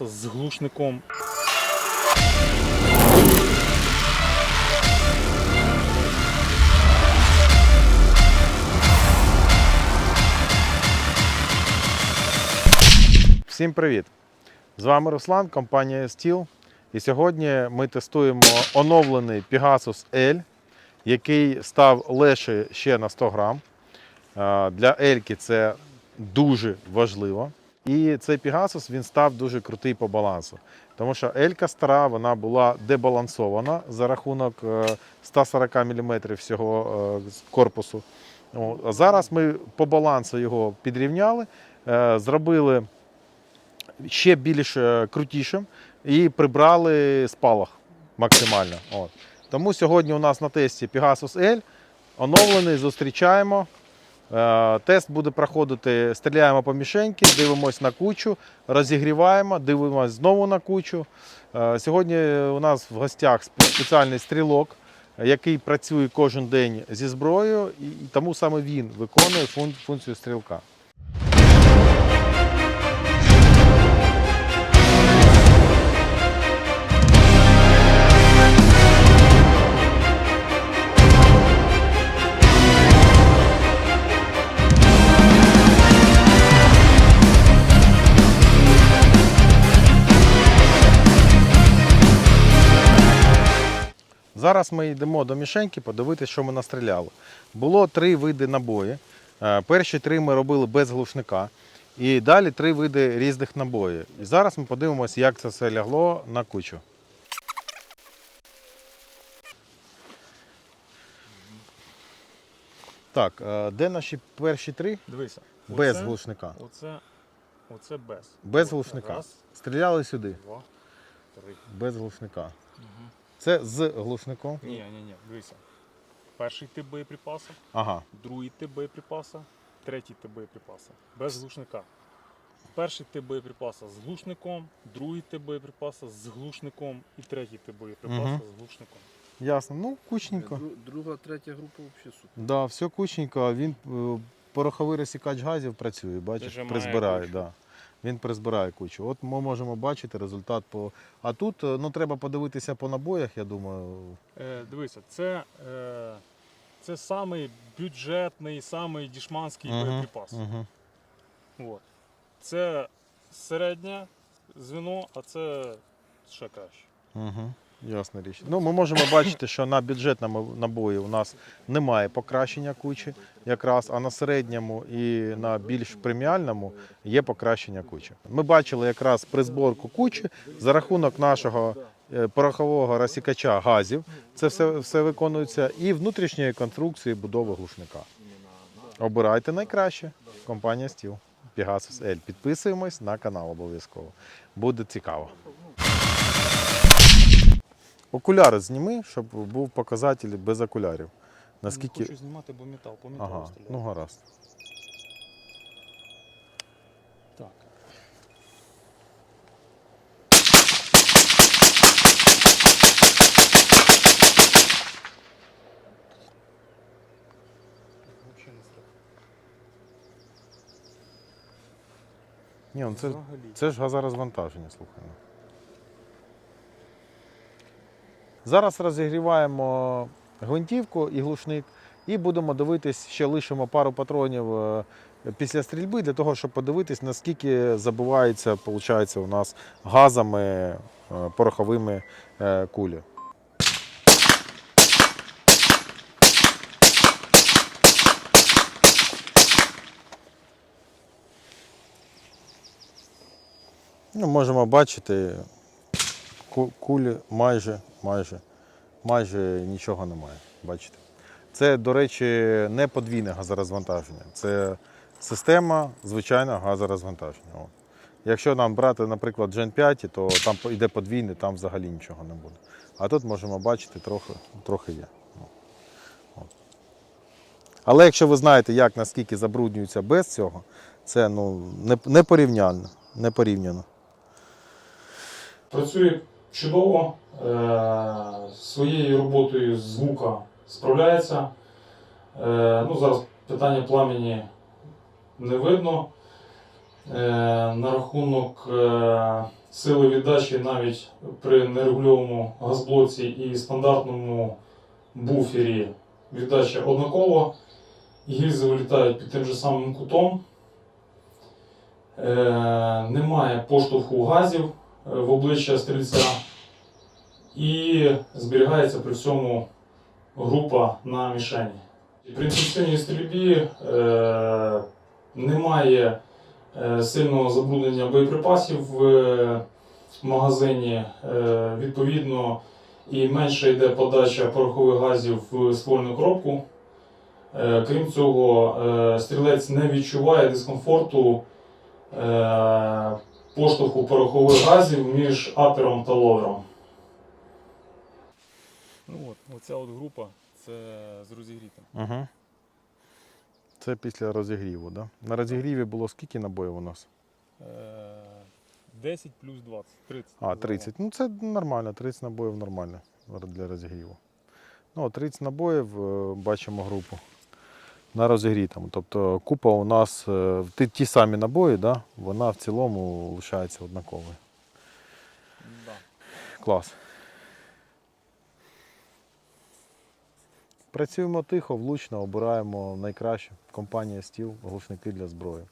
припаса з глушником. Всім привіт! З вами Руслан, компанія Steel. І сьогодні ми тестуємо оновлений Pegasus L, який став легше ще на 100 грам. Е, Для Ельки це дуже важливо. І цей Pegasus він став дуже крутий по балансу. Тому що Елька стара вона була дебалансована за рахунок е, 140 мм всього е, корпусу. Зараз ми по балансу його підрівняли, е, зробили ще більш е, крутішим і прибрали спалах максимально. От. Тому сьогодні у нас на тесті Pegasus L оновлений, зустрічаємо. Е, Тест буде проходити, стріляємо по мішеньки, дивимось на кучу, розігріваємо, дивимось знову на кучу. Е, Сьогодні у нас в гостях спеціальний стрілок, який працює кожен день зі зброєю, і тому саме він виконує функцію стрілка. Зараз ми йдемо до мішеньки подивитися, що ми настріляли. Було три види набої. Е, Перші три ми робили без глушника. І далі три види різних набоїв. І зараз ми подивимося, як це все лягло на кучу. Так, е, де наші перші три? Дивися. Без оце- глушника. Оце, оце без. Без глушника. Раз, Стріляли сюди. два, три. Без глушника. Угу. Це з глушником. Ні, ні, ні, дивися. Перший тип боєприпасу, Ага. другий тип боєприпаса, третій тип боєприпаса. Без глушника. Перший тип боєприпаса з глушником, другий тип боєприпаса з глушником і третій тип боєприпаса Мгм. з глушником. Ясно. Ну, кучненько. Дру- Друга, третя група взагалі супер. Да, все кучненько. Він е, пороховий розсікач газів працює, бачиш, Зажимає призбирає. кучу. Да. Він призбирає кучу. От ми можемо бачити результат по. А тут е, ну, треба подивитися по набоях, я думаю. Е, дивися, це, е, це самий бюджетний, самий дішманський угу, боєприпас. Угу. От. Це середнє звіно, а це ще краще. Угу. Ясна річ. Ну, ми можемо бачити, що на бюджетному набої у нас немає покращення кучі, якраз, а на середньому і на більш преміальному є покращення кучі. Ми бачили якраз при зборку кучі за рахунок нашого е, порохового розсікача газів. Це все, все виконується, і внутрішньої конструкції будови глушника. Обирайте найкраще. Компанія Steel. Pegasus L. Підписуємось на канал обов'язково. Буде цікаво. Окуляри зніми, щоб був показатель без окулярів. Наскільки. Не хочу знімати, бо метал, по металу Ага, стріляє. ну гаразд. Так. Ні, ну це, Взагалі. це ж газорозвантаження, слухай. ну. Зараз розігріваємо гвинтівку і глушник, і будемо дивитись, ще лишимо пару патронів е, після стрільби для того, щоб подивитись, наскільки забувається, виходить, у нас газами е, пороховими е, кулі. Ну, можемо бачити, кулі майже, майже, майже нічого немає. Бачите? Це, до речі, не подвійне газорозвантаження. Це система звичайного газорозвантаження. От. Якщо нам брати, наприклад, Gen 5, то там йде подвійне, там взагалі нічого не буде. А тут можемо бачити, трохи, трохи є. От. Але якщо ви знаєте, як наскільки забруднюється без цього, це ну, не, не порівняно. Не порівняно. Працює чудово, е, своєю роботою звука справляється. Е, ну, зараз питання пламені не видно. Е, на рахунок сили віддачі навіть при нерегульованому газблоці і стандартному буфері віддача однакова. Гільзи вилітають під тим же самим кутом. Немає поштовху газів в обличчя стрільця. І зберігається при всьому група на мішені. При інтенсивній стрільбі е, немає е, сильного забруднення боєприпасів в е, магазині. Е, відповідно, і менше йде подача порохових газів в ствольну коробку. Е, крім цього, е, стрілець не відчуває дискомфорту е, поштовху порохових газів між апером та ловером. Ну от, оця от група це з розігрітим. Угу. Це після розігріву, да? На розігріві було скільки набоїв у нас? Е, 10 плюс 20, 30. А, 30. Ну це нормально, 30 набоїв нормально для розігріву. Ну, 30 набоїв, е, бачимо групу. На розігрітому. Тобто купа у нас е, ті, ті самі набої, да? вона в цілому лишається однаковою. Да. Клас. Працюємо тихо, влучно, обираємо найкраще. Компанія Стіл, глушники для зброї.